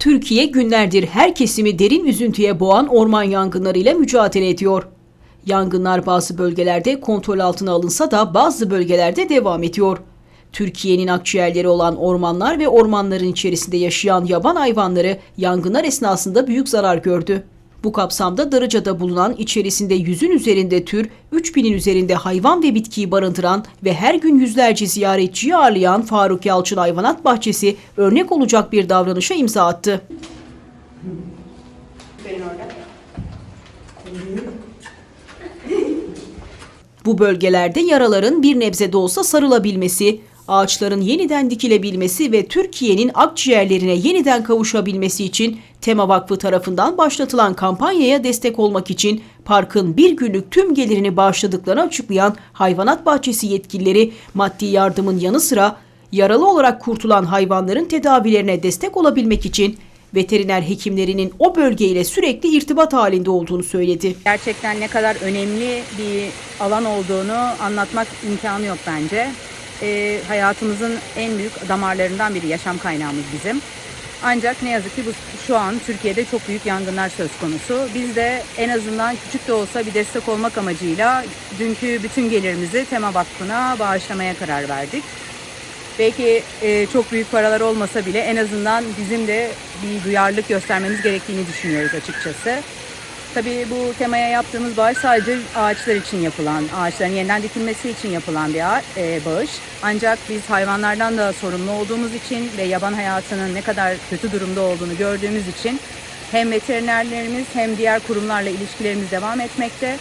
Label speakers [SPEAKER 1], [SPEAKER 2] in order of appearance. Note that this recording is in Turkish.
[SPEAKER 1] Türkiye günlerdir her kesimi derin üzüntüye boğan orman yangınlarıyla mücadele ediyor. Yangınlar bazı bölgelerde kontrol altına alınsa da bazı bölgelerde devam ediyor. Türkiye'nin akciğerleri olan ormanlar ve ormanların içerisinde yaşayan yaban hayvanları yangınlar esnasında büyük zarar gördü. Bu kapsamda Darıca'da bulunan içerisinde yüzün üzerinde tür, 3000'in üzerinde hayvan ve bitkiyi barındıran ve her gün yüzlerce ziyaretçiyi ağırlayan Faruk Yalçın Hayvanat Bahçesi örnek olacak bir davranışa imza attı. Bu bölgelerde yaraların bir nebze de olsa sarılabilmesi, ağaçların yeniden dikilebilmesi ve Türkiye'nin akciğerlerine yeniden kavuşabilmesi için Tema Vakfı tarafından başlatılan kampanyaya destek olmak için parkın bir günlük tüm gelirini bağışladıklarını açıklayan hayvanat bahçesi yetkilileri maddi yardımın yanı sıra yaralı olarak kurtulan hayvanların tedavilerine destek olabilmek için veteriner hekimlerinin o bölgeyle sürekli irtibat halinde olduğunu söyledi.
[SPEAKER 2] Gerçekten ne kadar önemli bir alan olduğunu anlatmak imkanı yok bence. Ee, hayatımızın en büyük damarlarından biri, yaşam kaynağımız bizim. Ancak ne yazık ki bu şu an Türkiye'de çok büyük yangınlar söz konusu. Biz de en azından küçük de olsa bir destek olmak amacıyla dünkü bütün gelirimizi Tema Vakfı'na bağışlamaya karar verdik. Belki e, çok büyük paralar olmasa bile en azından bizim de bir duyarlılık göstermemiz gerektiğini düşünüyoruz açıkçası. Tabii bu temaya yaptığımız bağış sadece ağaçlar için yapılan, ağaçların yeniden dikilmesi için yapılan bir e, bağış. Ancak biz hayvanlardan da sorumlu olduğumuz için ve yaban hayatının ne kadar kötü durumda olduğunu gördüğümüz için hem veterinerlerimiz hem diğer kurumlarla ilişkilerimiz devam etmekte.